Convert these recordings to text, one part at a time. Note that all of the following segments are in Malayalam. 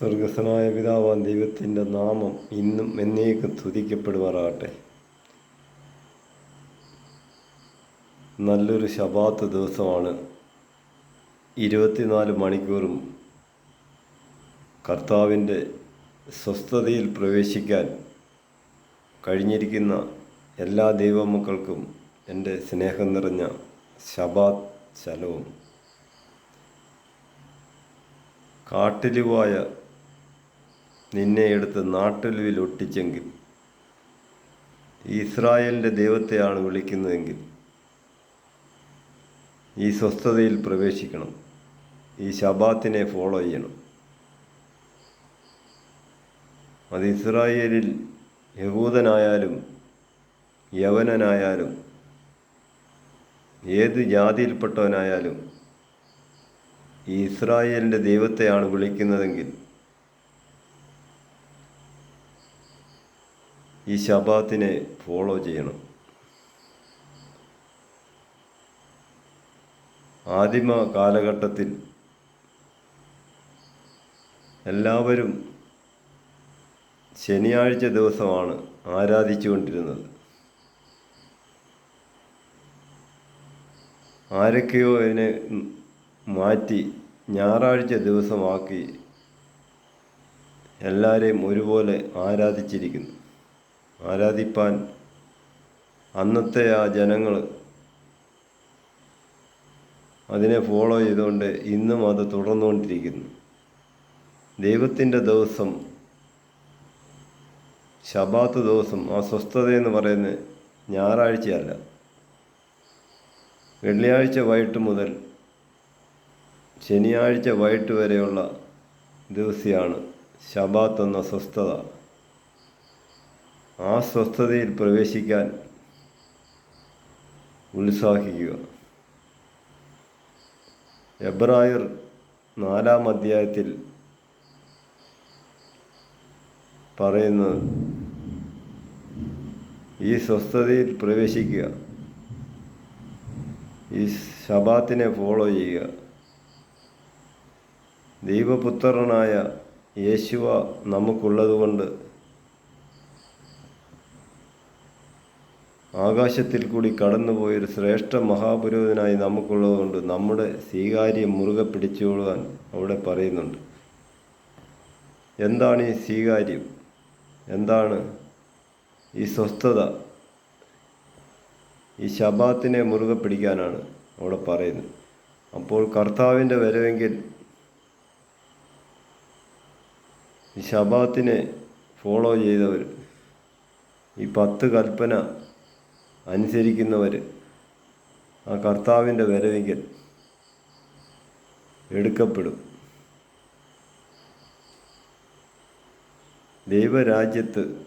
സ്വർഗസ്വനായ പിതാവാൻ ദൈവത്തിന്റെ നാമം ഇന്നും എന്നേക്കും തുതിക്കപ്പെടുമാറാകട്ടെ നല്ലൊരു ശബാത്ത് ദിവസമാണ്. ഇരുപത്തിനാല് മണിക്കൂറും കർത്താവിന്റെ സ്വസ്ഥതയിൽ പ്രവേശിക്കാൻ കഴിഞ്ഞിരിക്കുന്ന എല്ലാ ദൈവമക്കൾക്കും എന്റെ സ്നേഹം നിറഞ്ഞ ശബാത്ത് ശലവും കാട്ടിലുവായ നിന്നെ എടുത്ത് നാട്ടൊലുവിൽ ഒട്ടിച്ചെങ്കിൽ. ഇസ്രായേലിന്റെ ദൈവത്തെയാണ് വിളിക്കുന്നതെങ്കിൽ. ഈ സ്വസ്ഥതയിൽ പ്രവേശിക്കണം. ഈ ശബാത്തിനെ ഫോളോ ചെയ്യണം. അത് ഇസ്രായേലിൽ യഹൂദനായാലും യവനനായാലും ഏത് ജാതിയിൽപ്പെട്ടവനായാലും ഈ ഇസ്രായേലിന്റെ ദൈവത്തെയാണ് വിളിക്കുന്നതെങ്കിൽ ഈ ശബാത്തിനെ ഫോളോ ചെയ്യണം. ആദിമ കാലഘട്ടത്തിൽ എല്ലാവരും ശനിയാഴ്ച ദിവസമാണ് ആരാധിച്ചുകൊണ്ടിരുന്നത്. ആരൊക്കെയോ അതിനെ മാറ്റി ഞായറാഴ്ച ദിവസമാക്കി എല്ലാവരെയും ഒരുപോലെ ആരാധിച്ചിരിക്കുന്നു. ആരാധിപ്പാൻ അന്നത്തെ ആ ജനങ്ങൾ അതിനെ ഫോളോ ചെയ്തുകൊണ്ട് ഇന്നും അത് തുടർന്നുകൊണ്ടിരിക്കുന്നു. ദൈവത്തിന്റെ ദിവസം ശബാത്ത് ദിവസം ആ സ്വസ്ഥതയെന്ന് പറയുന്നത് ഞായറാഴ്ചയല്ല. വെള്ളിയാഴ്ച വൈകിട്ട് മുതൽ ശനിയാഴ്ച വൈകിട്ട് വരെയുള്ള ദിവസമാണ് ശബാത്ത് എന്ന സ്വസ്ഥത. ആ സ്വസ്ഥതയിൽ പ്രവേശിക്കാൻ ഉത്സാഹിക്കുക. എബ്രായർ നാലാം അധ്യായത്തിൽ പറയുന്നത് ഈ സ്വസ്ഥതയിൽ പ്രവേശിക്കുക. ഈ ശബാത്തിനെ ഫോളോ ചെയ്യുക. ദൈവപുത്രനായ യേശുവ നമുക്കുള്ളതുകൊണ്ട് ആകാശത്തിൽ കൂടി കടന്നുപോയൊരു ശ്രേഷ്ഠ മഹാപുരോഹിതനായി നമുക്കുള്ളതുകൊണ്ട് നമ്മുടെ സ്വീകാര്യം മുറുകെ പിടിച്ചുകൊള്ളുവാൻ അവിടെ പറയുന്നുണ്ട്. എന്താണ് ഈ സ്വീകാര്യം? എന്താണ് ഈ സ്വസ്ഥത? ഈ ശബാത്തിനെ മുറുകെ പിടിക്കാനാണ് അവിടെ പറയുന്നത്. അപ്പോൾ കർത്താവിന്റെ വരവെങ്കിൽ ഈ ശബാത്തിനെ ഫോളോ ചെയ്തവർ ഈ പത്ത് കൽപ്പന അനുസരിക്കുന്നവർ ആ കർത്താവിന്റെ വരവെങ്കിൽ എടുക്കപ്പെടും. ദൈവരാജ്യത്ത്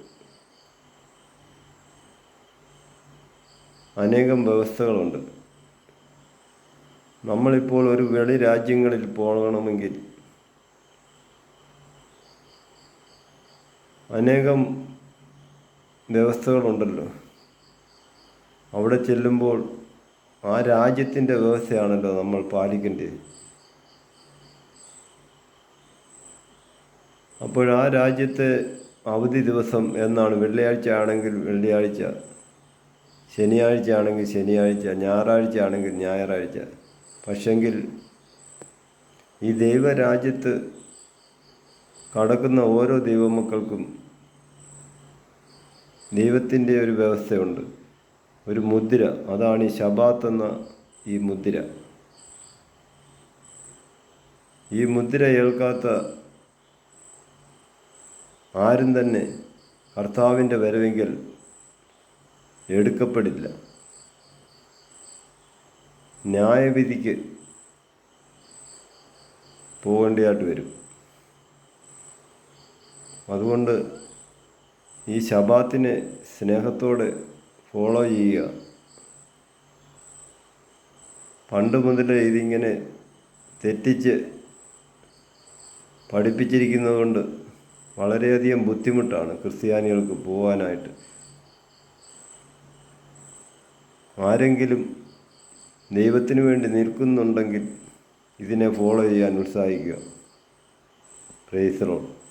അനേകം വ്യവസ്ഥകളുണ്ട്. നമ്മളിപ്പോൾ ഒരു വെളി രാജ്യങ്ങളിൽ പോകണമെങ്കിൽ അനേകം വ്യവസ്ഥകളുണ്ടല്ലോ. അവിടെ ചെല്ലുമ്പോൾ ആ രാജ്യത്തിന്റെ വ്യവസ്ഥയാണല്ലോ നമ്മൾ പാലിക്കേണ്ടത്. അപ്പോൾ ആ രാജ്യത്തെ അവധി ദിവസം എന്നാണ് വെള്ളിയാഴ്ച ആണെങ്കിൽ വെള്ളിയാഴ്ച ശനിയാഴ്ച ആണെങ്കിൽ ശനിയാഴ്ച ഞായറാഴ്ച ആണെങ്കിൽ ഞായറാഴ്ച. പക്ഷെങ്കിൽ ഈ ദൈവരാജ്യത്ത് കടക്കുന്ന ഓരോ ദൈവമക്കൾക്കും ദൈവത്തിന്റെ ഒരു വ്യവസ്ഥയുണ്ട്. ഒരു മുദ്ര. അതാണ് ഈ ശബാത്ത് എന്ന ഈ മുദ്ര. ഈ മുദ്ര ഏൽക്കാത്ത ആരും തന്നെ കർത്താവിന്റെ വരവെങ്കിൽ എടുക്കപ്പെടില്ല. ന്യായവിധിക്ക് പോകേണ്ടതായിട്ട് വരും. അതുകൊണ്ട് ഈ ശബാത്തിനെ സ്നേഹത്തോടെ ഫോളോ ചെയ്യുക പണ്ട് മുതലേ ഇതിങ്ങനെ തെറ്റിച്ച് പഠിപ്പിച്ചിരിക്കുന്നതുകൊണ്ട് വളരെയധികം ബുദ്ധിമുട്ടാണ് ക്രിസ്ത്യാനികൾക്ക് പോകാനായിട്ട് ആരെങ്കിലും ദൈവത്തിന് വേണ്ടി നിൽക്കുന്നുണ്ടെങ്കിൽ ഇതിനെ ഫോളോ ചെയ്യാൻ ഉത്സാഹിക്കുക. Price road